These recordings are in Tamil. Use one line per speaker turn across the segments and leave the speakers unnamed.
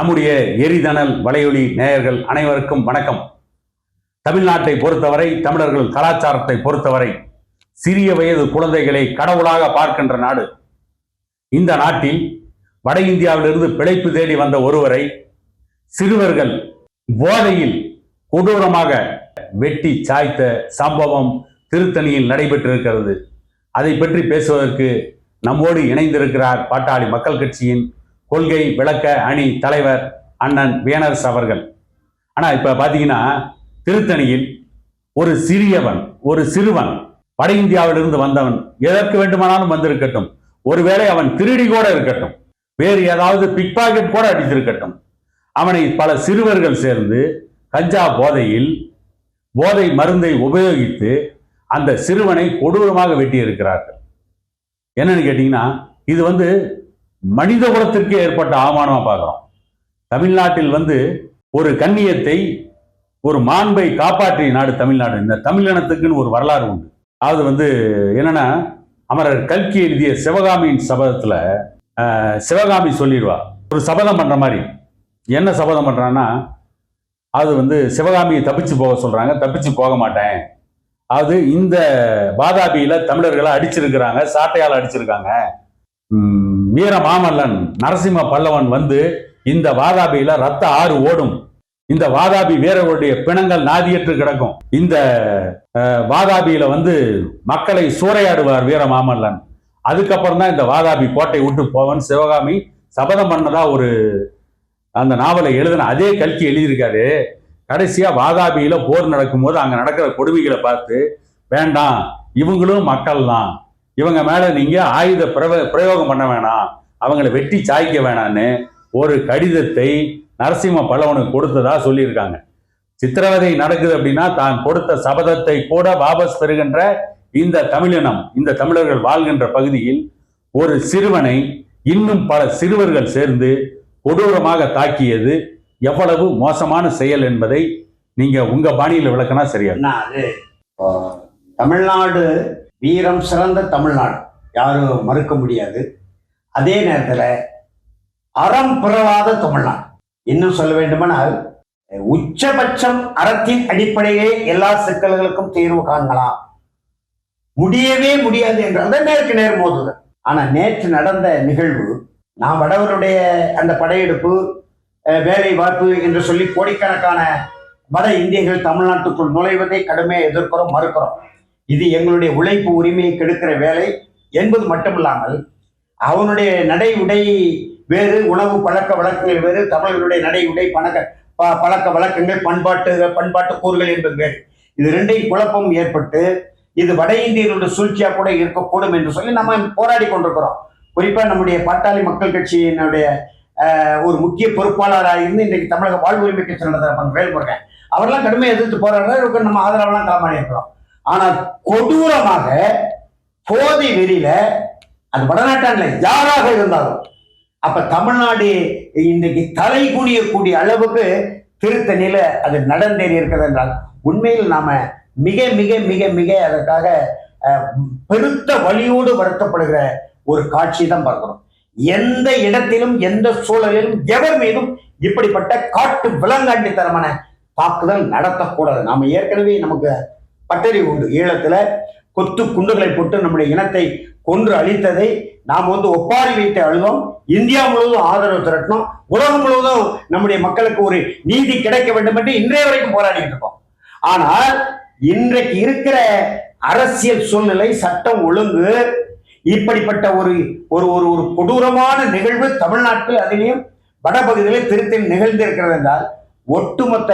நம்முடைய எரிதனல் வலையொலி நேயர்கள் அனைவருக்கும் வணக்கம். தமிழ்நாட்டை பொறுத்தவரை தமிழர்கள் கலாச்சாரத்தை பொறுத்தவரை சிறிய வயது குழந்தைகளை கடவுளாக பார்க்கின்ற நாடு. இந்த நாட்டில் வட இந்தியாவிலிருந்து பிழைப்பு தேடி வந்த ஒருவரை சிறுவர்கள் போதையில் கொடூரமாக வெட்டி சாய்த்த சம்பவம் திருத்தணியில் நடைபெற்றிருக்கிறது. அதை பற்றி பேசுவதற்கு நம்மோடு இணைந்திருக்கிறார் பாட்டாளி மக்கள் கட்சியின் கொள்கை விளக்க அணி தலைவர் அண்ணன் வேனர்ஸ் அவர்கள். ஆனால் இப்போ பார்த்தீங்கன்னா திருத்தணியில் ஒரு சிறியவன் ஒரு சிறுவன் வட இந்தியாவிலிருந்து வந்தவன் எதற்கு வேண்டுமானாலும் வந்திருக்கட்டும். ஒருவேளை அவன் திருடி கூட இருக்கட்டும். வேறு ஏதாவது பிக் பாக்கெட் கூட அடித்திருக்கட்டும். அவனை பல சிறுவர்கள் சேர்ந்து கஞ்சா போதையில் போதை மருந்தை உபயோகித்து அந்த சிறுவனை கொடூரமாக வெட்டியிருக்கிறார்கள். என்னன்னு கேட்டிங்கன்னா இது வந்து மனித குலத்திற்கே ஏற்பட்ட அவமானமாக பார்க்குறோம். தமிழ்நாட்டில் வந்து ஒரு கண்ணியத்தை ஒரு மாண்பை காப்பாற்றிய நாடு தமிழ்நாடு. இந்த தமிழினத்துக்குன்னு ஒரு வரலாறு உண்டு. அது வந்து என்னன்னா அமரர் கல்கி எழுதிய சிவகாமியின் சபதத்தில் சிவகாமி சொல்லிடுவா. ஒரு சபதம் பண்ணுற மாதிரி. என்ன சபதம் பண்ணுறான்னா அது வந்து சிவகாமியை தப்பிச்சு போக சொல்கிறாங்க தப்பிச்சு போக மாட்டேன். அது இந்த வாதாபியில் தமிழர்களை அடிச்சிருக்கிறாங்க சாட்டையால் அடிச்சிருக்காங்க. வீர மாமல்லன் நரசிம்ம பல்லவன் வந்து இந்த வாதாபியில ரத்த ஆறு ஓடும். இந்த வாதாபி வீரர்களுடைய பிணங்கள் நாதியற்று கிடக்கும். இந்த வாதாபியில வந்து மக்களை சூறையாடுவார் வீர மாமல்லன் அதுக்கப்புறம் தான் இந்த வாதாபி கோட்டை விட்டு போவன். சிவகாமி சபதம் பண்ணதா ஒரு அந்த நாவலை எழுதின அதே கல்கி எழுதியிருக்காரு. கடைசியா வாதாபியில போர் நடக்கும்போது அங்க நடக்கிற கொடுமைகளை பார்த்து வேண்டாம் இவங்களும் மக்கள் தான் இவங்க மேலே நீங்கள் ஆயுத பிரவ பிரயோகம் பண்ண வேணாம். அவங்கள வெட்டி சாய்க்க வேணான்னு ஒரு கடிதத்தை நரசிம்ம பல்லவனுக்கு கொடுத்ததா சொல்லியிருக்காங்க. சித்திரவதை நடக்குது அப்படின்னா தான் கொடுத்த சபதத்தை கூட வாபஸ் பெறுகின்ற இந்த தமிழினம் இந்த தமிழர்கள் வாழ்கின்ற பகுதியில் ஒரு சிறுவனை இன்னும் பல சிறுவர்கள் சேர்ந்து கொடூரமாக தாக்கியது எவ்வளவு மோசமான செயல் என்பதை நீங்க உங்க பாணியில் விளக்கினா சரியா
அது? தமிழ்நாடு வீரம் சிறந்த தமிழ்நாடு. யாரும் மறுக்க முடியாது. அதே நேரத்தில் அறம் பிறவாத தமிழ்நாடு. இன்னும் சொல்ல வேண்டுமானால் உச்சபட்சம் அறத்தின் அடிப்படையே எல்லா சிக்கல்களுக்கும் தீர்வு காணலாம். முடியவே முடியாது என்றால் தான் நேருக்கு நேர் மோதுதல். ஆனால் நேற்று நடந்த நிகழ்வு நாம் வடவருடைய அந்த படையெடுப்பு அஹ், வேலை வாய்ப்பு என்று சொல்லி கோடிக்கணக்கான வட இந்தியர்கள் தமிழ்நாட்டுக்குள் நுழைவதை கடுமையாக எதிர்க்கிறோம் மறுக்கிறோம். இது எங்களுடைய உழைப்பு உரிமையை கெடுக்கிற வேலை என்பது மட்டுமில்லாமல் அவனுடைய நடை உடை வேறு உணவு பழக்க வழக்கங்கள் வேறு தமிழர்களுடைய நடை உடை பழக்க ப- பழக்க வழக்கங்கள் பண்பாட்டு பண்பாட்டு கூறுகள் என்பது வேறு. இது ரெண்டையும் குழப்பம் ஏற்பட்டு இது வட இந்தியர்களுடைய சூழ்ச்சியாக கூட இருக்கக்கூடும் என்று சொல்லி நம்ம போராடி கொண்டிருக்கிறோம். குறிப்பாக நம்முடைய பாட்டாளி மக்கள் கட்சியினுடைய ஒரு முக்கிய பொறுப்பாளராக இருந்து இன்றைக்கு தமிழக வாழ்வு உரிமை கட்சி நடத்துகிற வேல்முருகன். அவரெல்லாம் கடுமையாக எதிர்த்து போராடுறாரு நம்ம ஆதரவெல்லாம் களமாடி இருக்கிறோம். ஆனால் கொடூரமாக போதை வெறியில அது வடநாட்டான்ல யாராக இருந்தாலும் அப்ப தமிழ்நாடு இன்றைக்கு தலை குனியக்கூடிய அளவுக்கு திருத்தணியில அது நடந்தேறி இருக்கிறது என்றால் உண்மையில் நாம மிக மிக மிக மிக அதற்காக பெருத்த வழியோடு வருத்தப்படுகிற ஒரு காட்சி தான் பார்க்கிறோம். எந்த இடத்திலும் எந்த சூழலிலும் எவர் மீதும் இப்படிப்பட்ட காட்டு விலங்காண்டித்தனமான தாக்குதல் நடத்தக்கூடாது. நாம ஏற்கனவே நமக்கு பட்டறி உண்டு. ஈழத்துல கொத்து குண்டுகளை போட்டு நம்முடைய இனத்தை கொன்று அழித்ததை நாம் வந்து ஒப்பாரி வைத்து அழுதோம். இந்தியா முழுவதும் ஆதரவு திரட்டினோம். உலகம் முழுவதும் நம்முடைய மக்களுக்கு ஒரு நீதி கிடைக்க வேண்டும் என்று இன்றைய வரைக்கும் போராடிட்டு இருக்கோம். ஆனால் இன்றைக்கு இருக்கிற அரசியல் சூழ்நிலை சட்டம் ஒழுங்கு இப்படிப்பட்ட ஒரு ஒரு ஒரு ஒரு கொடூரமான நிகழ்வு தமிழ்நாட்டில் அதிலையும் வடபகுதியில் திருத்தணி நிகழ்ந்திருக்கிறது என்றால் ஒட்டுமொத்த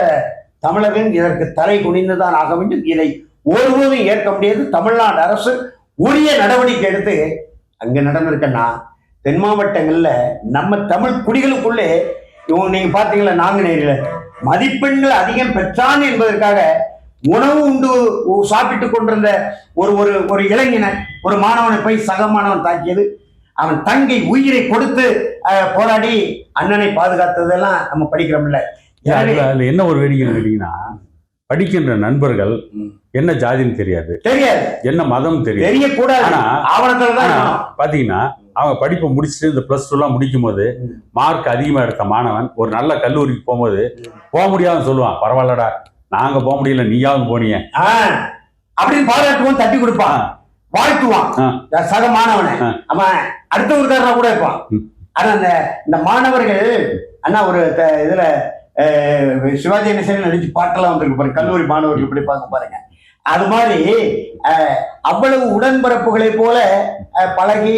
தமிழர்கள் இதற்கு தலை குனிந்துதான் ஆக வேண்டும். இதை ஒருபோதும் ஏற்க முடியாது. தமிழ்நாடு அரசு உரிய நடவடிக்கை எடுத்து அங்க நடந்திருக்கன்னா தென் மாவட்டங்கள்ல நம்ம தமிழ் குடிகளுக்குள்ளே இவங்க நீங்க பாத்தீங்களா நாங்குநேரியில மதிப்பெண்கள் அதிகம் பெற்றான் என்பதற்காக உணவு உண்டு சாப்பிட்டுக் கொண்டிருந்த ஒரு ஒரு ஒரு இளைஞனை ஒரு மாணவனை போய் சக மாணவன் தாக்கியது. அவன் தங்கை உயிரை கொடுத்து போராடி அண்ணனை பாதுகாத்ததெல்லாம் நம்ம படிக்கிறோம்ல.
என்ன ஒரு வேடிக்கை கேட்டீங்கன்னா படிக்கின்ற நண்பர்கள். என்ன ஜாதின்னு தெரியாது.
தெரியாது.
என்ன மதம் தெரியாது.
தெரியக்கூடாது.
ஆனா. பாத்தீங்கன்னா அவங்க படிப்பை முடிச்சுட்டு இந்த பிளஸ் டூலாம் முடிக்கும் போது. மார்க் அதிகமா எடுத்த மாணவன் ஒரு நல்ல கல்லூரிக்கு போகும்போது போக முடியாதுன்னு சொல்லுவான். பரவாயில்லடா. நாங்க போக முடியல. நீயாவது போனீங்க
அப்படின்னு பாராட்டுவான் தட்டி கொடுப்பான். வாழ்த்துவான். சக மாணவனை. அவன் அடுத்த ஊருக்காரனா கூட இருப்பான். ஆனா இந்த மாணவர்கள் அண்ணா ஒரு இதுல சிவாஜி கணேசன் நடிச்சு பாட்டெல்லாம் வந்திருக்கு பாருங்க. கல்லூரி மாணவர்கள் படிப்பாங்க பாருங்க. அது மாதிரி அவ்வளவு உடன்பிறப்புகளை போல பழகி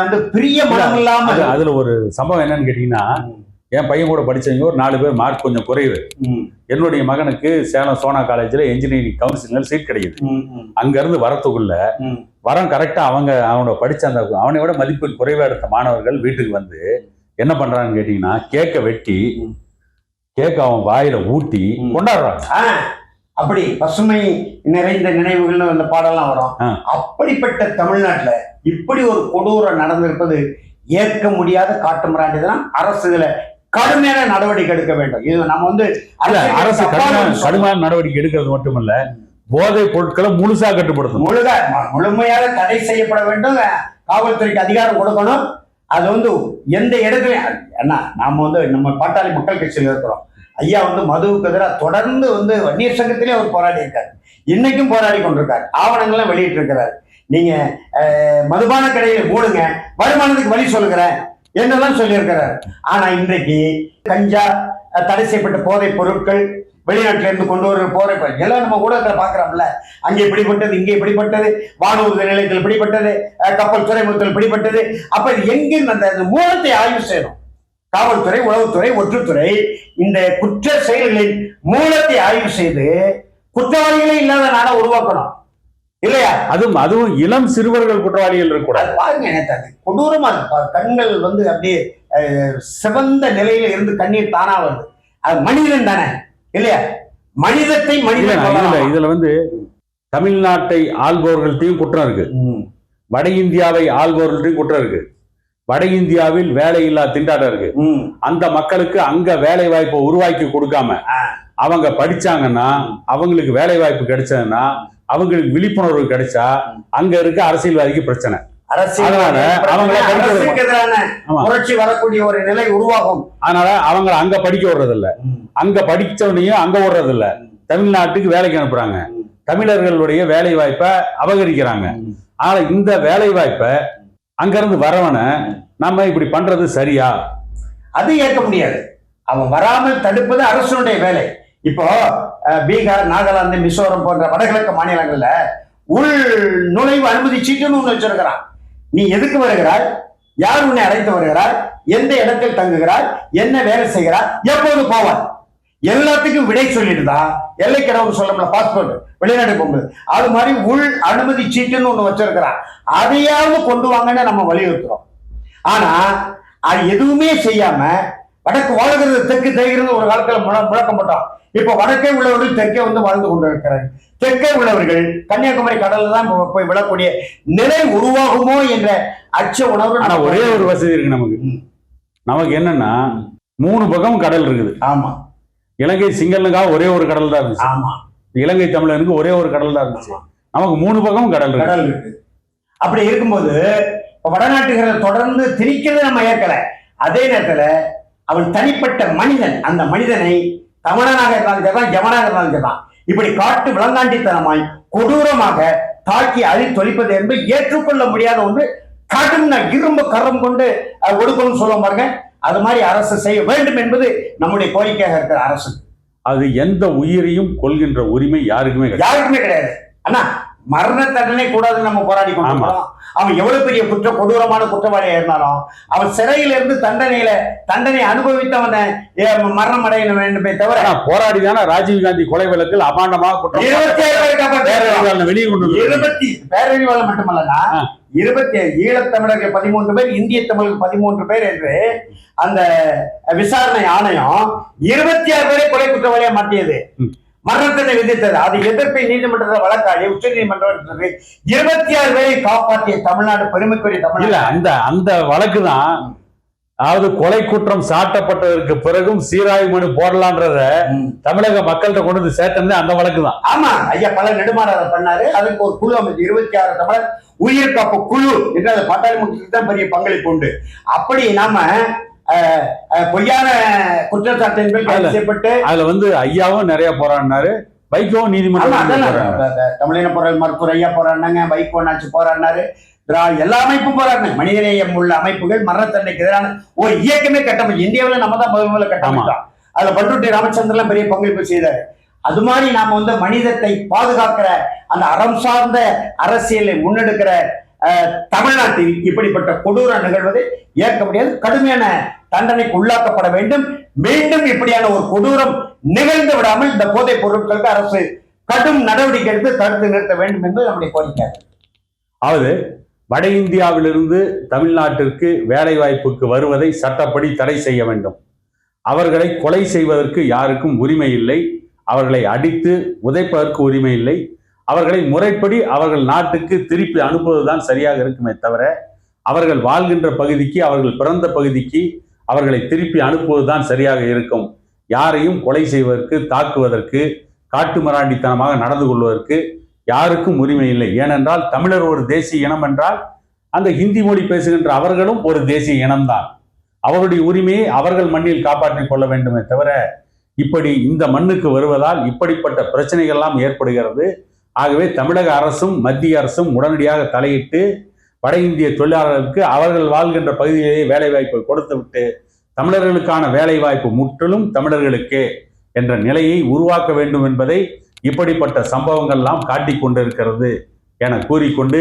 வந்து பிரிய மனம் இல்லாமல்
அதுல ஒரு சம்பவம் என்னன்னு கேட்டீங்கன்னா என் பையன் கூட படிச்சவங்க ஒரு நாலு பேர் மார்க் கொஞ்சம் குறைவு. என்னுடைய மகனுக்கு சேலம் சோனா காலேஜ்ல இன்ஜினியரிங் கவுன்சிலிங்ல சீட் கிடைக்குது. அங்க இருந்து வரத்துக்குள்ள. வரம் கரெக்டா அவங்க அவனோட படிச்ச அந்த அவனை விட மதிப்பெண் குறைவா எடுத்த மாணவர்கள் வீட்டுக்கு வந்து என்ன பண்றாங்கன்னு கேட்டீங்கன்னா கேக்க வெட்டி
ம்.
கேக்க அவன் வாயில ஊட்டி. கொண்டாடுறாங்க.
அப்படி பசுமை நிறைந்த நினைவுகள்னு அந்த பாடலாம் வரும். அப்படிப்பட்ட தமிழ்நாட்டுல இப்படி ஒரு கொடூரம் நடந்திருப்பது ஏற்க முடியாத காட்டு மிராண்டிதான் அரசு இதுல கடுமையான நடவடிக்கை எடுக்க வேண்டும். இது நம்ம வந்து
அரசு கடுமையான நடவடிக்கை எடுக்கிறது மட்டுமல்ல போதைப் பொருட்களை முழுசா கட்டுப்படுத்தணும்.
முழுக முழுமையாக தடை செய்யப்பட வேண்டும். காவல்துறைக்கு அதிகாரம் கொடுக்கணும். அது வந்து எந்த இடத்துலயும் ஏன்னா நாம வந்து நம்ம பாட்டாளி மக்கள் கட்சியில் இருக்கிறோம். ஐயா வந்து மதுவுக்கு எதிராக தொடர்ந்து வந்து வன்னியர் சங்கத்திலே அவர் போராடி இருக்காரு. இன்னைக்கும் போராடி கொண்டிருக்கார். ஆவணங்கள்லாம் வெளியிட்டு இருக்கிறார் நீங்க மதுபான கடையை மூடுங்க வருமானத்துக்கு வழி சொல்லுகிறேன் என்னெல்லாம் சொல்லியிருக்கிறார். ஆனா இன்றைக்கு கஞ்சா தடை செய்யப்பட்ட போதைப் பொருட்கள் வெளிநாட்டுல இருந்து கொண்டு வர போற எல்லாம் நம்ம ஊடகத்துல பாக்குறோம்ல அங்கே இப்படிப்பட்டது இங்கே இப்படிப்பட்டது வானூர்தி நிலையத்தில் இப்படிப்பட்டது கப்பல் துறைமுகத்தில் இப்படிப்பட்டது. அப்ப இது எங்கிருந்து அந்த மூலத்தை ஆய்வு செய்யணும். காவல்துறை உளவுத்துறை ஒற்றுத்துறை இந்த குற்ற செயல்களின் மூலத்தை ஆய்வு செய்து குற்றவாளிகளே இல்லாத நாடா உருவாக்கணும். இல்லையா?
அதுவும் அதுவும் இளம் சிறுவர்கள் குற்றவாளிகள் இருக்கக்கூடாது.
பாருங்க எனக்கு அது கொடூரமா இருக்கு கண்கள் வந்து அப்படியே சிவந்த நிலையில இருந்து கண்ணீர் தானா வருது. அது மனிதன் தானே இல்லையா? மனிதத்தை மனிதன்
இதுல வந்து தமிழ்நாட்டை ஆள்பவர்கள்ட்டையும் குற்றம் இருக்கு. வட இந்தியாவை ஆள்பவர்கள்ட்டையும் குற்றம் இருக்கு. வட இந்தியாவில் வேலையில்லா திண்டாட்டம் இருக்கு. அந்த மக்களுக்கு அங்க வேலை வாய்ப்பை உருவாக்கி கொடுக்காம. அவங்க படிச்சாங்கன்னா அவங்களுக்கு வேலை வாய்ப்பு கிடைச்சதுன்னா அவங்களுக்கு விழிப்புணர்வு கிடைச்சா அங்க இருக்க அரசியல்வாதிக்கு பிரச்சனை.
புரட்சி வரக்கூடிய ஒரு நிலை உருவாகும்.
அதனால அவங்கள அங்க படிக்க விடுறது இல்ல அங்க படிச்சவனையும் அங்க விடுறது இல்ல தமிழ்நாட்டுக்கு வேலைக்கு அனுப்புறாங்க. தமிழர்களுடைய வேலை வாய்ப்பை அபகரிக்கிறாங்க ஆனா இந்த வேலை வாய்ப்பை அங்கிருந்து வரவனை நம்ம இப்படி பண்றது சரியா?
அது ஏற்க முடியாது. அவன் வராமல் தடுப்பது அரசுடைய வேலை. இப்போ பீகார் நாகாலாந்து மிசோரம் போன்ற வடகிழக்கு மாநிலங்கள்ல உள் நுழைவு அனுமதி சீட்டுன்னு ஒண்ணு வச்சிருக்கிறான். நீ எதுக்கு வருகிறாய்? யார் உன்னை அழைத்து வருகிறார்? எந்த இடத்தில் தங்குகிறாய் என்ன வேலை செய்கிறாய் எப்போது போவார்? எல்லாத்துக்கும் விடை சொல்லிடுதா எல்லை கடவுள் சொல்லல பாஸ்போர்ட் வெளிநாடு போகும்போது. அது மாதிரி உள் அனுமதி சீட்டுன்னு ஒண்ணு வச்சிருக்கிறான். அதையாவது கொண்டு வாங்கன்னு நம்ம வலியுறுத்துறோம். ஆனா அது எதுவுமே செய்யாம வடக்கு வாழ்கிறது தெற்கு தேய்கிறது ஒரு காலத்துல முழ- முழக்கப்பட்டோம் இப்ப வடக்கே உள்ளவர்கள் தெற்கே வந்து வாழ்ந்து கொண்டு இருக்கிறார்கள் தெற்கே உள்ளவர்கள் கன்னியாகுமரி கடல்ல தான் போய் விழக்கூடிய நிலை உருவாகுமோ என்ற அச்ச உணர்வு
ஆனா ஒரே ஒரு வசதி இருக்கு நமக்கு. நமக்கு என்னன்னா மூணு பக்கம் கடல் இருக்குது.
ஆமா.
இலங்கை சிங்களனுக்காக ஒரே ஒரு கடல் தான் இருந்துச்சு.
ஆமா.
இலங்கை தமிழனுக்கு ஒரே ஒரு கடல் தான் இருந்துச்சு. நமக்கு மூணு பக்கம் கடல் இருக்கு.
கடல் இருக்கு. அப்படி இருக்கும்போது வடநாட்டுகளை தொடர்ந்து திணிக்கிறது நம்ம ஏற்கல. அதே நேரத்துல அவன் தனிப்பட்ட மனிதன் அந்த மனிதனை தமிழனாக இருந்தாலும் சரிதான் ஜமனாக இருந்தாலும் சரிதான். இப்படி காட்டு விளங்காண்டித்தனமாய் கொடூரமாக தாக்கி அழித்தொழிப்பது என்பது ஏற்றுக்கொள்ள முடியாத ஒன்று கடும் இரும்பு கரம் கொண்டு ஒடுக்கணும்னு சொல்ல பாருங்க. அது மாதிரி அரசு செய்ய வேண்டும் என்பது நம்முடைய கோரிக்கையாக இருக்கிற அரசு.
அது எந்த உயிரையும் கொள்கின்ற உரிமை யாருக்குமே கிடையாது.
யாருக்குமே கிடையாது. அண்ணா மரண தண்டனை கூடாதுன்னு நம்ம போராடி கொண்டிருக்கிறோம் அவன் எவ்வளவு பெரிய குற்ற கொடூரமான குற்றவாளியா இருந்தாலும் அவன் சிறையில இருந்து தண்டனையில தண்டனை அனுபவித்தவனை மரணம் அடைய வேண்டுமே தவிர
போராடி தானே ராஜீவ்காந்தி கொலை வழக்கில் அபாண்டமாக குற்றம்
இருபத்தி பேரறிவாளர் மட்டுமல்லனா. இருபத்தி ஈழத்தமிழர்கள் பதிமூன்று பேர் இந்திய தமிழர்கள் பதிமூன்று பேர் என்று அந்த விசாரணை ஆணையம் இருபத்தி ஆறு பேரை கொலை குற்றவாளியா மாற்றியது
ம்.
மரணத்தை விதித்தது. அது எதிர்ப்பை நீதிமன்றத்தில் வழக்காடி உச்ச நீதிமன்றம் இருபத்தி ஆறு பேரை காப்பாற்றிய தமிழ்நாடு பெருமைக்குரிய தமிழ்நாடு.
அந்த அந்த வழக்கு தான் அதாவது கொலை குற்றம் சாட்டப்பட்டதற்கு பிறகும் சீராய்வு மனு போடலான்றத. தமிழக மக்கள்கிட்ட கொண்டு வந்து சேர்த்தது அந்த வழக்கு தான்.
ஆமா ஐயா பல நெடுமாற அதை பண்ணாரு. அதுக்கு ஒரு குழு அமைச்சு இருபத்தி ஆறு தமிழர் உயிர் காப்பு குழு என்று அதை பாட்டாளி மக்களுக்கு தான் பெரிய பங்களிப்பு உண்டு. அப்படி நாம பொய்யான குற்றச்சாட்டின் மேல் செய்யப்பட்டு
அதுல வந்து ஐயாவும் நிறைய போராடினாரு. வைகோவும் நீதிமன்றம்
தமிழின பொருள் மருத்துவர் ஐயா போராடினாங்க வைகோ நாச்சு போராடினாரு. எல்லா அமைப்பும் போராடினாங்க மனிதநேயம் உள்ள அமைப்புகள் மரணத்தன்னைக்கு எதிரான ஒரு இயக்கமே கட்டமைச்சு இந்தியாவில் நம்ம தான் முதல் முதல்ல கட்டமைச்சோம் அதுல பண்ருட்டி ராமச்சந்திரன் பெரிய பங்களிப்பு செய்தார். அது மாதிரி நாம வந்து மனிதத்தை பாதுகாக்கிற அந்த அறம் சார்ந்த அரசியலை முன்னெடுக்கிற தமிழ்நாட்டில் இப்படிப்பட்ட கொடூர நிகழ்வதை ஏற்க முடியாது. கடுமையான தண்டனைக்கு உள்ளாக்கப்பட வேண்டும். மீண்டும் இப்படியான ஒரு கொடூரம் நிகழ்ந்து விடாமல் இந்த போதைப் பொருட்களுக்கு அரசு கடும் நடவடிக்கை எடுத்து தடுத்து நிறுத்த வேண்டும் என்பது நம்முடைய கோரிக்கை.
அதாவது வட இந்தியாவிலிருந்து தமிழ்நாட்டிற்கு வேலை வாய்ப்புக்கு வருவதை சட்டப்படி தடை செய்ய வேண்டும். அவர்களை கொலை செய்வதற்கு யாருக்கும் உரிமை இல்லை. அவர்களை அடித்து உதைப்பதற்கு உரிமை இல்லை. அவர்களை முறைப்படி அவர்கள் நாட்டுக்கு திருப்பி அனுப்புவதுதான் சரியாக இருக்குமே தவிர அவர்கள் வாழ்கின்ற பகுதிக்கு அவர்கள் பிறந்த பகுதிக்கு அவர்களை திருப்பி அனுப்புவதுதான் சரியாக இருக்கும். யாரையும் கொலை செய்வதற்கு தாக்குவதற்கு காட்டுமிராண்டித்தனமாக நடந்து கொள்வதற்கு யாருக்கும் உரிமை இல்லை. ஏனென்றால் தமிழர் ஒரு தேசிய இனம் என்றால் அந்த ஹிந்தி மொழி பேசுகின்ற அவர்களும் ஒரு தேசிய இனம்தான். அவருடைய உரிமையை அவர்கள் மண்ணில் காப்பாற்றிக் கொள்ள வேண்டுமே தவிர இப்படி இந்த மண்ணுக்கு வருவதால் இப்படிப்பட்ட பிரச்சனைகள்லாம் ஏற்படுகிறது. ஆகவே தமிழக அரசும் மத்திய அரசும் உடனடியாக தலையிட்டு வட இந்திய தொழிலாளர்களுக்கு அவர்கள் வாழ்கின்ற பகுதியிலேயே வேலைவாய்ப்பை கொடுத்துவிட்டு தமிழர்களுக்கான வேலைவாய்ப்பு முற்றிலும் தமிழர்களுக்கே என்ற நிலையை உருவாக்க வேண்டும் என்பதை இப்படிப்பட்ட சம்பவங்கள்லாம் காட்டிக் கொண்டிருக்கிறது என கூறிக்கொண்டு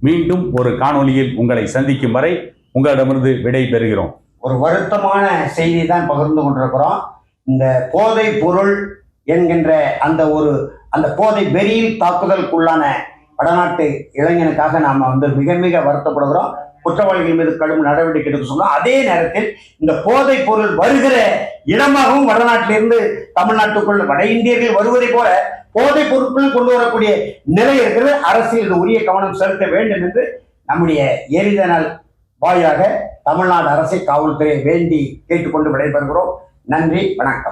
மீண்டும் ஒரு காணொளியில் உங்களை சந்திக்கும் வரை உங்களிடமிருந்து விடை பெறுகிறோம்.
ஒரு வருத்தமான செய்தி தான் பகிர்ந்து கொண்டிருக்கிறோம். இந்த போதை பொருள் என்கின்ற அந்த ஒரு அந்த போதை வெறியில் தாக்குதலுக்குள்ளான வடநாட்டு இளைஞனுக்காக நாம் வந்து மிக மிக வருத்தப்படுகிறோம். குற்றவாளிகள் மீது கடும் நடவடிக்கை எடுக்க சொன்னோம். அதே நேரத்தில் இந்த போதைப் பொருள் வருகிற இடமாகவும் வடநாட்டிலிருந்து தமிழ்நாட்டுக்குள் வட இந்தியர்கள் வருவதை போல போதைப் பொருட்களும் கொண்டு வரக்கூடிய நிலை இருக்கிறது. அரசியல் உரிய கவனம் செலுத்த வேண்டும் என்று நம்முடைய எரிதனல் வாயிலாக தமிழ்நாடு அரசை காவல்துறையை வேண்டி கேட்டுக்கொண்டு விடைபெறுகிறோம். நன்றி வணக்கம்.